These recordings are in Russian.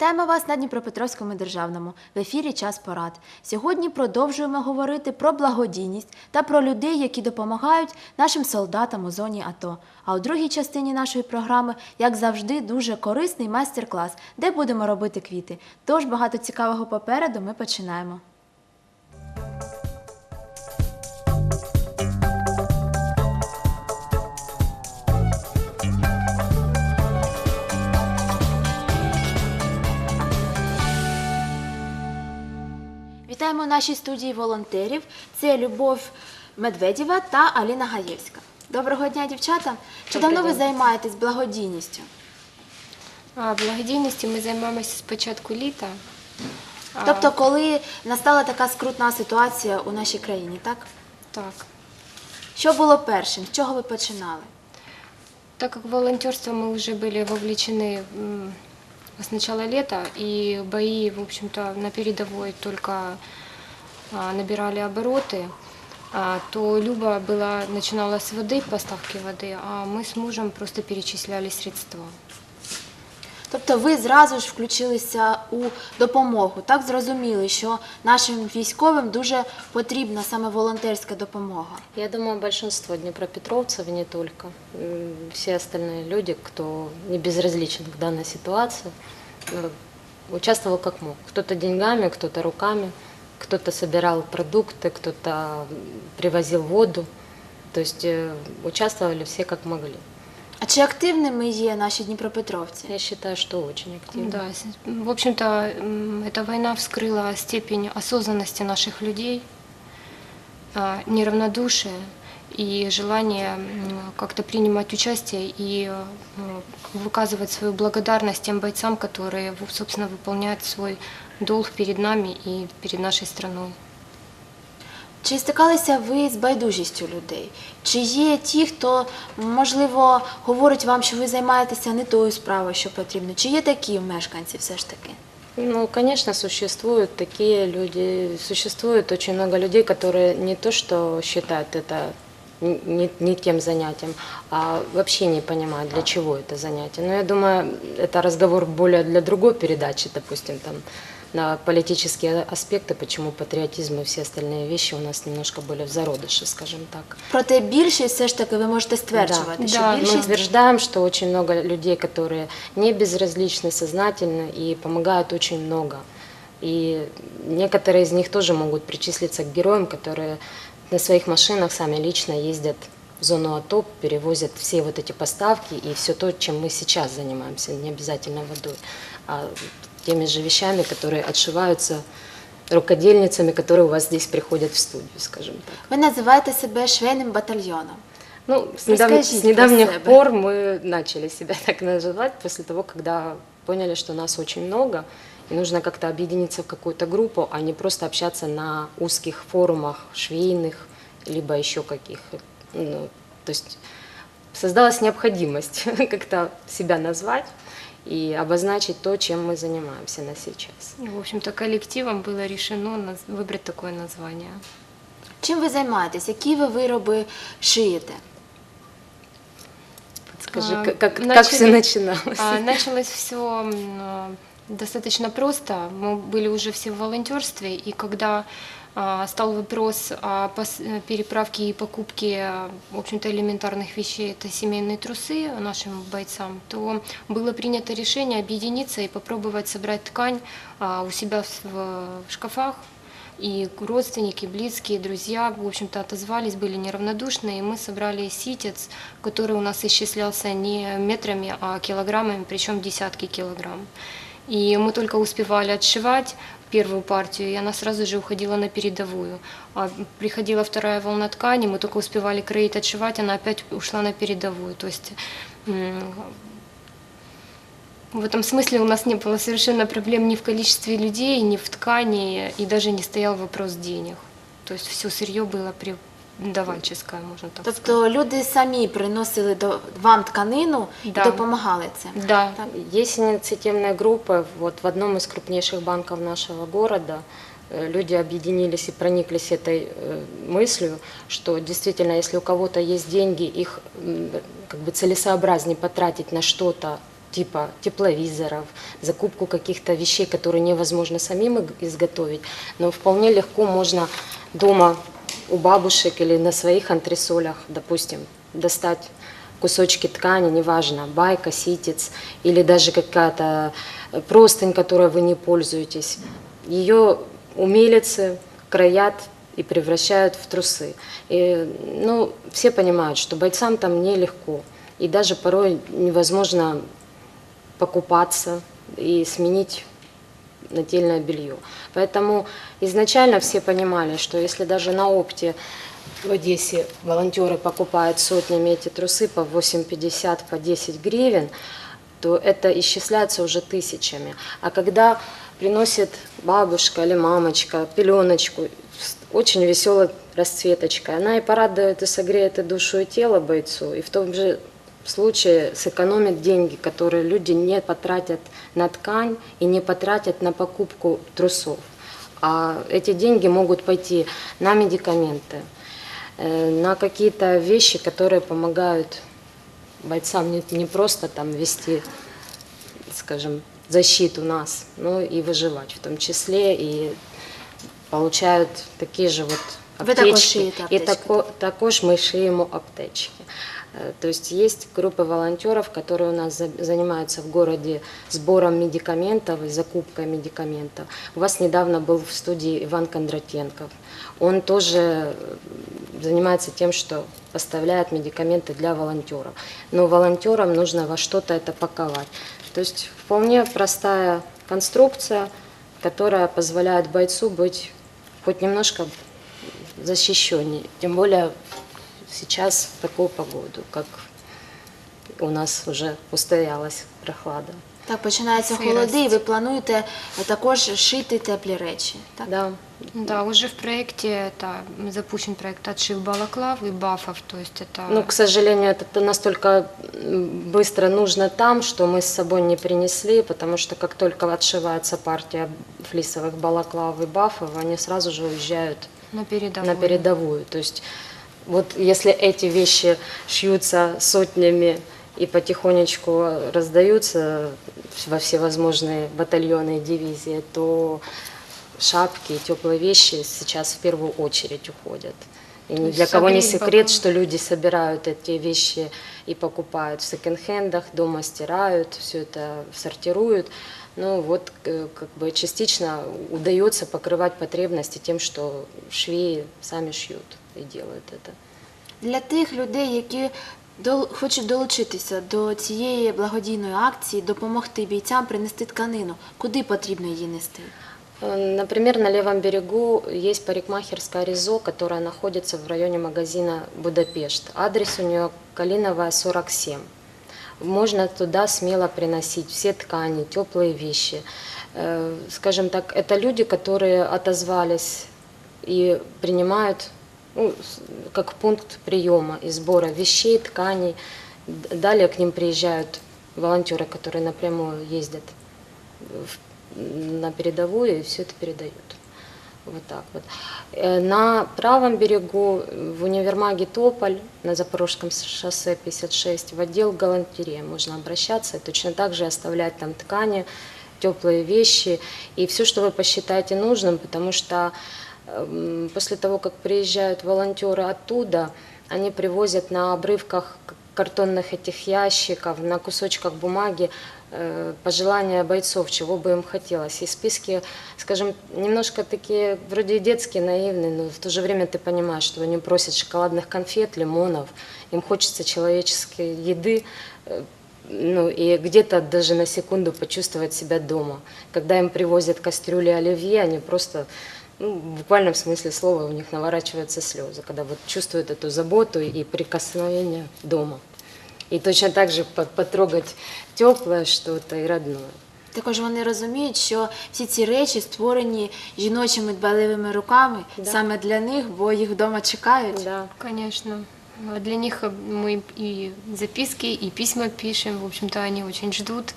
Вітаємо вас на Дніпропетровському державному в ефірі Час порад. Сьогодні продовжуємо говорити про благодійність та про людей, які допомагають нашим солдатам у зоні АТО. А у другій частині нашої програми, як завжди, дуже корисний майстер-клас, де будемо робити квіти. Тож багато цікавого попереду ми починаємо. Вітаємо в нашій студії волонтерів. Це Любов Медведєва та Аліна Гаєвська. Доброго дня, дівчата. Чи Добрий давно ви день. займаєтесь благодійністю? А, Благодійністю ми займаємося з початку літа. А, Тобто, коли настала така скрутна ситуація у нашій країні, так? так. Що було першим? З чого ви починали? Так как в волонтерство мы уже были вовлечены м, с начала лета, и бои, в общем-то, на передовой только а, набирали обороты, а, то Люба была, начинала с воды, поставки воды, а мы с мужем просто перечисляли средства. Тобто ви зразу ж включилися у допомогу, так зрозуміли, що нашим військовим дуже потрібна саме волонтерська допомога. Я думаю, большинство днепропетровцев, и не только, м, все остальные люди, кто не безразличен к данной ситуации, э, участвовал как мог. Кто-то деньгами, кто-то руками, кто-то собирал продукты, кто-то м, привозил воду. То есть э, участвовали все как могли. А чи активними є наші дніпропетровці? Я считаю, что очень активно. Да, с- в общем-то, м, эта война вскрыла степень осознанности наших людей, а, неравнодушие и желание м, как-то принимать участие и э, выказывать свою благодарность тем бойцам, которые, в- собственно, выполняют свой долг перед нами и перед нашей страной. Чи стикалися ви з байдужістю людей? Чи є ті, хто можливо говорить вам, що ви займаєтеся не тою справою, що потрібно? Чи є такі мешканці все ж таки? Ну, конечно, существуют такие люди, существует очень много людей, которые не то что считают это не, не тем занятием, а вообще не понимают, для чего это занятие. Но я думаю, это разговор более для другой передачи, допустим, там, на политические аспекты, почему патриотизм и все остальные вещи у нас немножко были в зародыше, скажем так. Проте більшість все ж таки ви можете стверджувати, Да. що Да, Мы більшість утверждаем, что очень много людей, которые не безразличны, сознательны и помогают очень много. И некоторые из них тоже могут причислиться к героям, которые на своих машинах сами лично ездят в зону АТО, перевозят все вот эти поставки и все то, чем мы сейчас занимаемся, не обязательно водой, а теми же вещами, которые отшиваются рукодельницами, которые у вас здесь приходят в студию, скажем так. ви називаєте себе швейним батальйоном. Ну, с, Расскажите с недавних пор мы начали себя так называть после того, когда поняли, что нас очень много, и нужно как-то объединиться в какую-то группу, а не просто общаться на узких форумах швейных, либо еще каких. Ну, то есть создалась необходимость как-то себя назвать и обозначить то, чем мы занимаемся на сейчас. И, в общем-то, коллективом было решено наз- выбрать такое название. Чим ви займаєтесь? Які ви вироби шиєте? Скажи, А, как, как, как начали- все начиналось? А, Началось все достаточно просто. Мы были уже все в волонтерстве, и когда а, стал вопрос о переправке и покупке, в общем-то, элементарных вещей, это семейные трусы нашим бойцам, то было принято решение объединиться и попробовать собрать ткань а, у себя в шкафах. И родственники, близкие, друзья, в общем-то, отозвались, были неравнодушны, и мы собрали ситец, который у нас исчислялся не метрами, а килограммами, причем десятки килограмм. И мы только успевали отшивать первую партию, и она сразу же уходила на передовую. А приходила вторая волна ткани, мы только успевали кроить, отшивать, она опять ушла на передовую. То есть в этом смысле у нас не было совершенно проблем ни в количестве людей, ни в ткани, и даже не стоял вопрос денег. То есть все сырье было преподавательское, можно так сказать. Тобто люди самі приносили до вам тканину і Да. допомагали цим. Да, Так. Есть инициативная группа, вот в одном из крупнейших банков нашего города э, люди объединились и прониклись этой э, мыслью, что действительно, если у кого-то есть деньги, их м, как бы целесообразнее потратить на что-то типа тепловизоров, закупку каких-то вещей, которые невозможно самим иг- изготовить, но вполне легко можно дома у бабушек или на своих антресолях, допустим, достать кусочки ткани, неважно, байка, ситец или даже какая-то э, простынь, которой вы не пользуетесь. Ее умелицы краят и превращают в трусы. И, ну, все понимают, что бойцам там нелегко. И даже порой невозможно покупаться и сменить нательное белье. Поэтому изначально все понимали, что если даже на опте в Одессе волонтеры покупают сотнями эти трусы по 8,50, по 10 гривен, то это исчисляется уже тысячами. А когда приносит бабушка или мамочка пеленочку, очень веселой расцветочкой, она и порадует, и согреет и душу, и тело бойцу, и в том же случае сэкономит деньги, которые люди не потратят на ткань и не потратят на покупку трусов. А эти деньги могут пойти на медикаменты, э, на какие-то вещи, которые помогают бойцам не, просто там вести, скажем, защиту нас, но и выживать в том числе, и получают такі ж от Ви також аптечки. шиєте І аптечки, тако, також ми шиємо аптечки. Э, То есть есть группы волонтеров, которые у нас за- занимаются в городе сбором медикаментов и закупкой медикаментов. У вас недавно был в студии Иван Кондратенков. Он тоже э, занимается тем, что поставляет медикаменты для волонтеров. Но волонтерам нужно во что-то это паковать. То есть вполне простая конструкция, которая позволяет бойцу быть хоть немножко защищеннее. Тем более сейчас в такую погоду, как у нас уже устоялась прохлада. Так, починаються Сирость. холоди, і ви плануєте е, також шити теплі речі. Так? Да. Да, уже в проекте это запущен проект отшив балаклав и бафов, то есть это Ну, к сожалению, это настолько м, быстро нужно там, что мы с собой не принесли, потому что как только отшивается партия флисовых балаклав и бафов, они сразу же уезжают на передовую. на передовую. То есть вот если эти вещи шьются сотнями и потихонечку раздаются во всевозможные батальоны и дивизии, то шапки и теплые вещи сейчас в первую очередь уходят. И ни есть для кого не согреть секрет, потом. что люди собирают эти вещи и покупают в секонд-хендах, дома стирают, все это сортируют. Ну вот э, как бы частично удается покрывать потребности тем, что швеи сами шьют и делают это. Для тих людей, які дол- хочуть долучитися до цієї благодійної акції, допомогти бійцям принести тканину, куди потрібно її нести? Э, Например, на левом берегу есть парикмахерская Ризо, которая находится в районе магазина Будапешт. Адрес у нее Калиновая, 47. Можно туда смело приносить все ткани, теплые вещи. Э, Скажем так, это люди, которые отозвались и принимают ну, как пункт приема и сбора вещей, тканей. Далее к ним приезжают волонтеры, которые напрямую ездят в- на передовую и все это передают. Вот так вот. Э, На правом берегу в универмаге Тополь на Запорожском шоссе 56 в отдел галантереи можно обращаться и точно так же оставлять там ткани, теплые вещи и все, что вы посчитаете нужным, потому что эм, после того, как приезжают волонтеры оттуда, они привозят на обрывках картонных этих ящиков, на кусочках бумаги пожелания бойцов, чего бы им хотелось. И списки, скажем, немножко такие вроде детские, наивные, но в то же время ты понимаешь, что они просят шоколадных конфет, лимонов, им хочется человеческой еды, э, ну и где-то даже на секунду почувствовать себя дома. Когда им привозят кастрюли оливье, они просто, ну, в буквальном смысле слова, у них наворачиваются слезы, когда вот чувствуют эту заботу и прикосновение дома. И точно так же по- потрогать теплое что-то и родное. Також вони розуміють, що всі ці речі створені жіночими дбаливими руками Да. саме для них, бо їх вдома чекають. Да. Конечно. А Для них э, мы и записки, и письма пишем. В общем-то, они очень ждут Эм,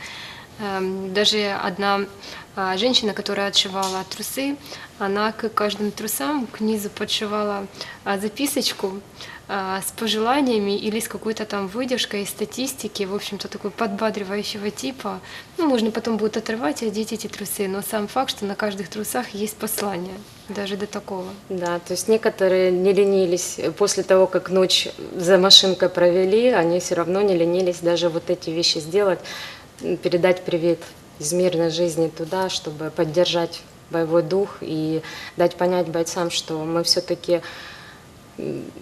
Даже одна а, женщина, которая отшивала трусы, она к каждым трусам к низу подшивала а, записочку а, с пожеланиями или с какой-то там выдержкой из статистики, в общем-то, такой подбадривающего типа. Ну, можно потом будет отрывать и одеть эти трусы, но сам факт, что на каждых трусах есть послание, даже до такого. Да, то есть некоторые не ленились после того, как ночь за машинкой провели, они все равно не ленились даже вот эти вещи сделать, передать привет из мирной жизни туда, чтобы поддержать боевой дух и дать понять бойцам, что мы все-таки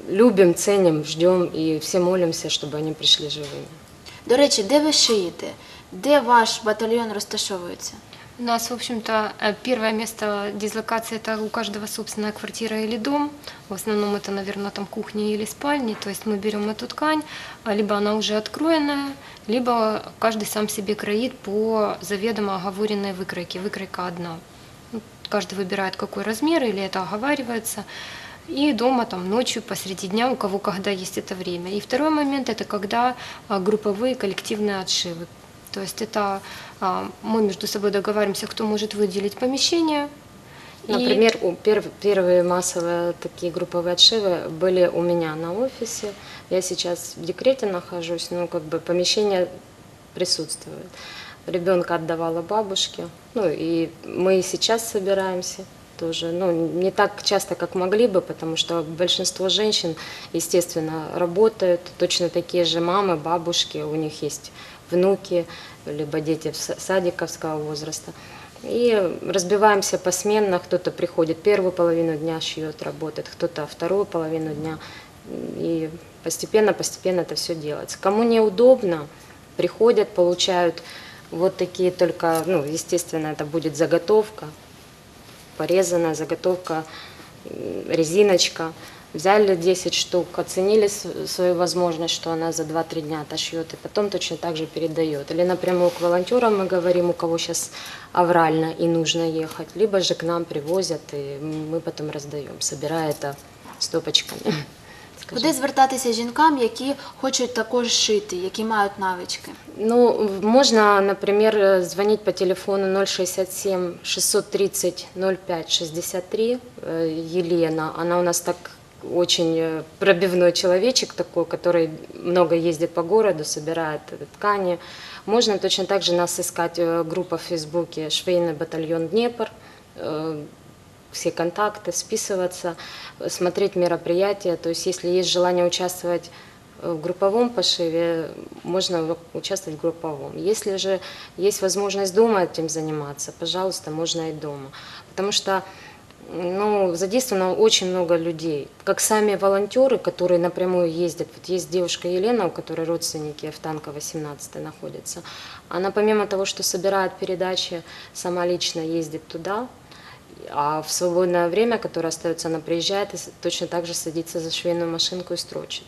любим, ценим, ждем и все молимся, чтобы они пришли живыми. До речі, де ви шиєте? Де ваш батальйон розташовується? У нас, в общем-то, э, первое место дислокации – это у каждого собственная квартира или дом. В основном это, наверное, там кухня или спальни. То есть мы берем эту ткань, а либо она уже откроенная, либо каждый сам себе кроит по заведомо оговоренной выкройке. Выкройка одна. Каждый выбирает, какой размер, или это оговаривается. И дома там ночью, посреди дня, у кого когда есть это время. И второй момент – это когда а, групповые коллективные отшивы. То есть это а, мы между собой договариваемся, кто может выделить помещение. И- Например, пер- первые массовые такие групповые отшивы были у меня на офисе. Я сейчас в декрете нахожусь, но как бы помещение присутствует. Ребенка отдавала бабушке. Ну и мы и сейчас собираемся тоже. Ну, не так часто, как могли бы, потому что большинство женщин, естественно, работают. Точно такие же мамы, бабушки, у них есть внуки, либо дети садиковского возраста. И разбиваемся посменно, кто-то приходит первую половину дня, шьет, работает, кто-то вторую половину дня. И постепенно-постепенно это все делается. Кому неудобно, приходят, получают вот такие только, ну, естественно, это будет заготовка, порезанная заготовка, резиночка. Взяли 10 штук, оценили с- свою возможность, что она за 2-3 дня отошьет, и потом точно так же передает. Или напрямую к волонтерам мы говорим, у кого сейчас аврально и нужно ехать, либо же к нам привозят, и мы потом раздаем, собирая это стопочками. скажем Куди звертатися жінкам, які хочуть також шити, які мають навички? Ну, в- можно, например, э, звонить по телефону 067 630 05 63. Э, Елена, она у нас так очень э, пробивной человечек такой, который много ездит по городу, собирает э, ткани. Можно точно так же нас искать, э, группа в Фейсбуке «Швейный батальон Днепр», все контакты, списываться, смотреть мероприятия. То есть, если есть желание участвовать в групповом пошиве, можно участвовать в групповом. Если же есть возможность дома этим заниматься, пожалуйста, можно и дома. Потому что ну, задействовано очень много людей. Как сами волонтеры, которые напрямую ездят. Вот есть девушка Елена, у которой родственники в Танково 18 находятся. Она помимо того, что собирает передачи, сама лично ездит туда, а в свободное время, которое остается, она приезжает и точно так же садится за швейную машинку и строчит.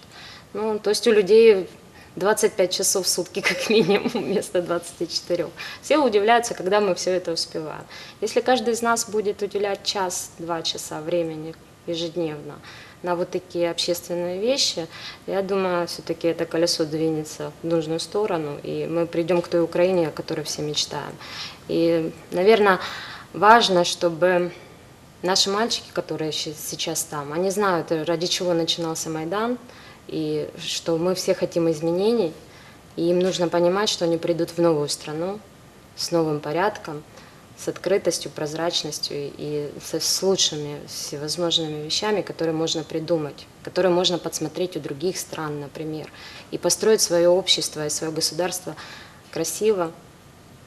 Ну, то есть у людей 25 часов в сутки как минимум вместо 24. Все удивляются, когда мы все это успеваем. Если каждый из нас будет уделять час-два часа времени ежедневно на вот такие общественные вещи, я думаю, все-таки это колесо двинется в нужную сторону, и мы придем к той Украине, о которой все мечтаем. И, наверное, важно, чтобы наши мальчики, которые сейчас там, они знают, ради чего начинался Майдан, и что мы все хотим изменений, и им нужно понимать, что они придут в новую страну с новым порядком, с открытостью, прозрачностью и- со- с лучшими всевозможными вещами, которые можно придумать, которые можно подсмотреть у других стран, например, и построить свое общество и свое государство красиво,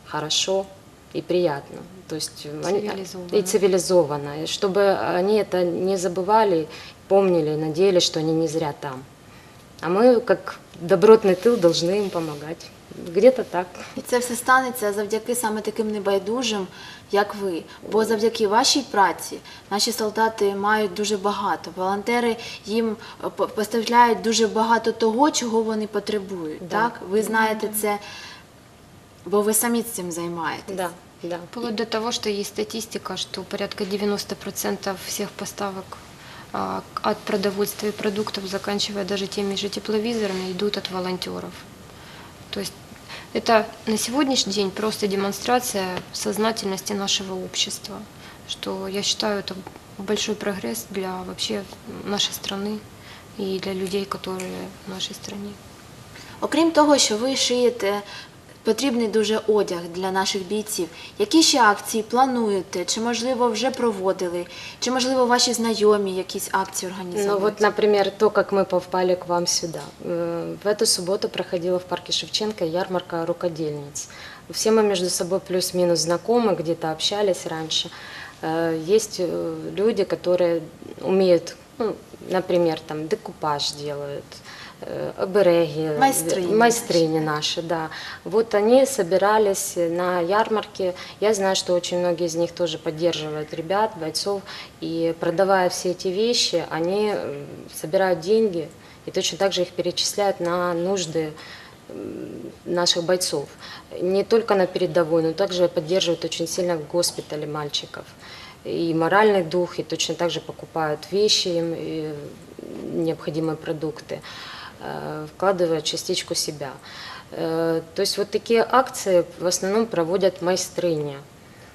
хорошо и приятно. То есть они- Цивилизованно. и цивилизованно, и чтобы они это не забывали, помнили, и надеялись, что они не зря там. А мы, как добротный тыл, должны им помогать. Где-то так. І це все станеться завдяки саме таким небайдужим, як ви. Бо завдяки вашій праці наші солдати мають дуже багато. Волонтери їм е, по- поставляють дуже багато того, чого вони потребують. Да. Так, ви знаєте це, бо ви самі цим займаєтесь. Да, да. Вплоть до того, что есть статистика, что порядка 90% всех поставок а, к- от продовольствия и продуктов, заканчивая даже теми же тепловизорами, идут от волонтеров. То есть Это на сегодняшний день просто демонстрация сознательности нашего общества, что я считаю это большой прогресс для вообще нашей страны и для людей, которые в нашей стране. Окрім того, що ви шиєте потрібний дуже одяг для наших бійців, які ще акції плануєте? Чи можливо вже проводили? Чи можливо ваші знайомі якісь акції організовують? Ну вот, например, то, как мы попали к вам сюда. Э, В эту субботу проходила в парке Шевченко ярмарка рукодельниц. Все мы между собой плюс-минус знакомы, где-то общались раньше. Э, Есть э, люди, которые умеют, ну, например, там декупаж делают, э, обереги, Майстрини майстрини наши, да. Вот они собирались на ярмарке. Я знаю, что очень многие из них тоже поддерживают ребят, бойцов. И продавая все эти вещи, они э, собирают деньги и точно так же их перечисляют на нужды наших бойцов. Не только на передовой, но также поддерживают очень сильно в госпитале мальчиков. И моральный дух, и точно так же покупают вещи им, необходимые продукты, э, вкладывая частичку себя. Э, То есть вот такие акции в основном проводят майстрыни.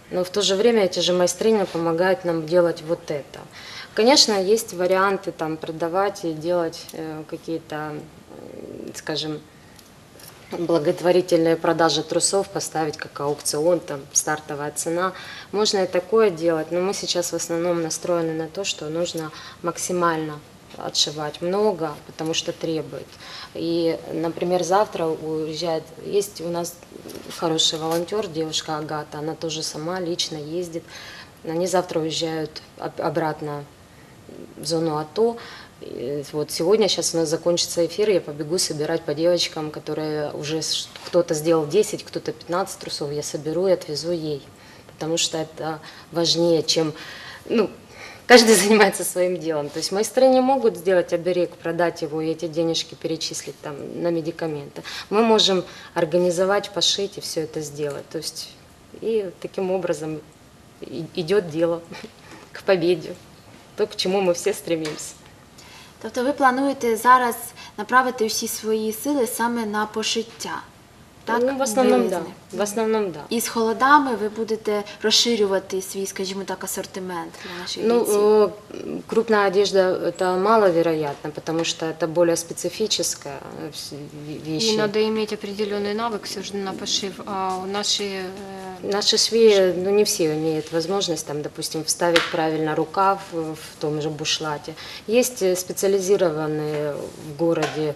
Но в то же время эти же майстрыни помогают нам делать вот это. Конечно, есть варианты там продавать и делать э, какие-то, скажем, благотворительные продажи трусов поставить как аукцион, там стартовая цена. Можно и такое делать, но мы сейчас в основном настроены на то, что нужно максимально отшивать много, потому что требует. И, например, завтра уезжает, есть у нас хороший волонтер, девушка Агата, она тоже сама лично ездит. Они завтра уезжают об- обратно в зону АТО. И Вот сегодня, сейчас у нас закончится эфир, я побегу собирать по девочкам, которые уже кто-то сделал 10, кто-то 15 трусов, я соберу и отвезу ей. Потому что это важнее, чем, ну, каждый занимается своим делом. То есть майстры не могут сделать оберег, продать его и эти денежки перечислить там на медикаменты. Мы можем организовать, пошить и все это сделать. То есть и таким образом и- идет дело к победе. То, к чему мы все стремимся. Тобто ви плануєте зараз направити всі свої сили саме на пошиття? Так, ну, в основном, да. білизни? В основном, да. І з холодами ви будете розширювати свій, скажімо так, асортимент для наших Ну, бійців. э, крупная одежда это маловероятно, потому что это более специфическая э, вс- ве- вещи. И надо иметь определенный навык все же на пошив, а наши э, Наши швеи, ну не все имеют возможность, там, допустим, вставить правильно рукав в в том же бушлате. Есть э, специализированные в городе м,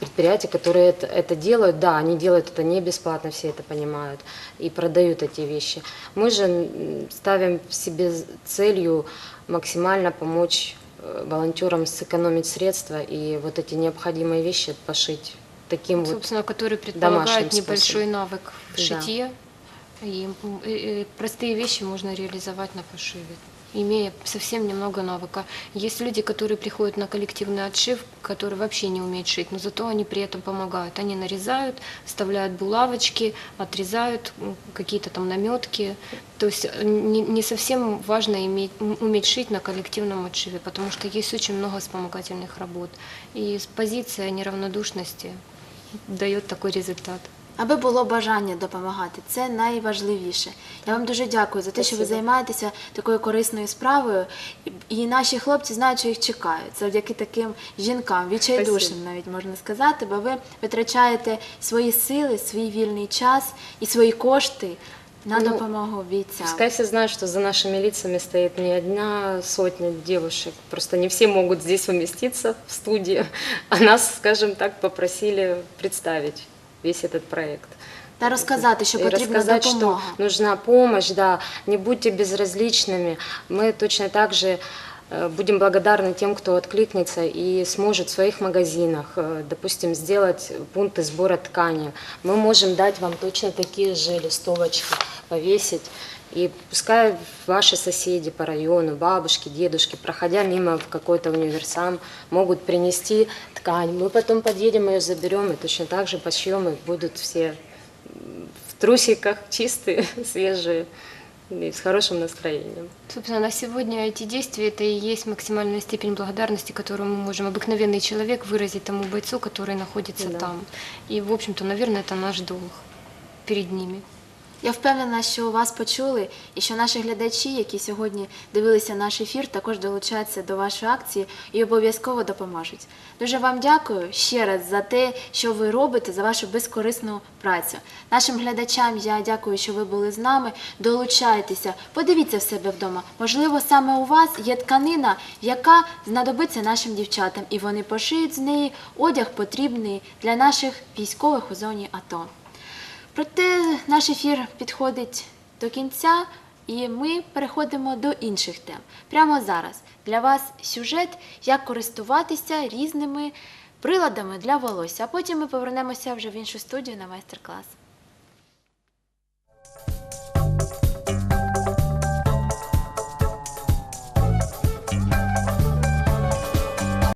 предприятия, которые это, это делают. Да, они делают это не бесплатно, все это понимают, и продают эти вещи. Мы же ставим себе целью максимально помочь э, волонтерам сэкономить средства и вот эти необходимые вещи пошить таким вот собственно, который предполагает небольшой навык в шитье. И- простые вещи можно реализовать на пошиве, имея совсем немного навыка. Есть люди, которые приходят на коллективный отшив, которые вообще не умеют шить, но зато они при этом помогают. Они нарезают, вставляют булавочки, отрезают какие-то там наметки. То есть э, не, не совсем важно иметь, уметь шить на коллективном отшиве, потому что есть очень много вспомогательных работ. И позиция неравнодушности дает такой результат. Аби було бажання допомагати, це найважливіше. Я вам дуже дякую за те, що ви займаєтеся такою корисною справою. І- наші хлопці знають, що їх чекають. Завдяки таким жінкам, відчайдушним навіть можна сказати, бо ви витрачаєте свої сили, свій вільний час і свої кошти на Ну, допомогу бійцям. Пускай все знают, что за нашими лицами стоит не одна сотня девушек. Просто не все могут здесь уместиться в студии. А нас, скажем так, попросили представить весь этот проект. Та розказати, що потрібна рассказать, допомога. что нужна помощь, да. Не будьте безразличными. Мы точно так же э, будем благодарны тем, кто откликнется и сможет в своих магазинах, э, допустим, сделать пункты сбора ткани. Мы можем дать вам точно такие же листовочки, повесить. И пускай ваши соседи по району, бабушки, дедушки, проходя мимо в какой-то универсам, могут принести ткань. Мы потом подъедем, ее заберем и точно так же пошьем, и будут все в трусиках чистые, свежие. и с хорошим настроением. Собственно, на сегодня эти действия это и есть максимальная степень благодарности, которую мы можем обыкновенный человек выразить тому бойцу, который находится Да. там. И, в общем-то, наверное, это наш долг перед ними. Я впевнена, що вас почули, і що наші глядачі, які сьогодні дивилися наш ефір, також долучаться до вашої акції і обов'язково допоможуть. Дуже вам дякую ще раз за те, що ви робите, за вашу безкорисну працю. Нашим глядачам я дякую, що ви були з нами. Долучайтеся, подивіться в себе вдома. Можливо, саме у вас є тканина, яка знадобиться нашим дівчатам, і вони пошиють з неї одяг потрібний для наших військових у зоні АТО. Проте наш ефір підходить до кінця, і ми переходимо до інших тем. Прямо зараз для вас сюжет, як користуватися різними приладами для волосся. А потім ми повернемося вже в іншу студію на майстер-клас.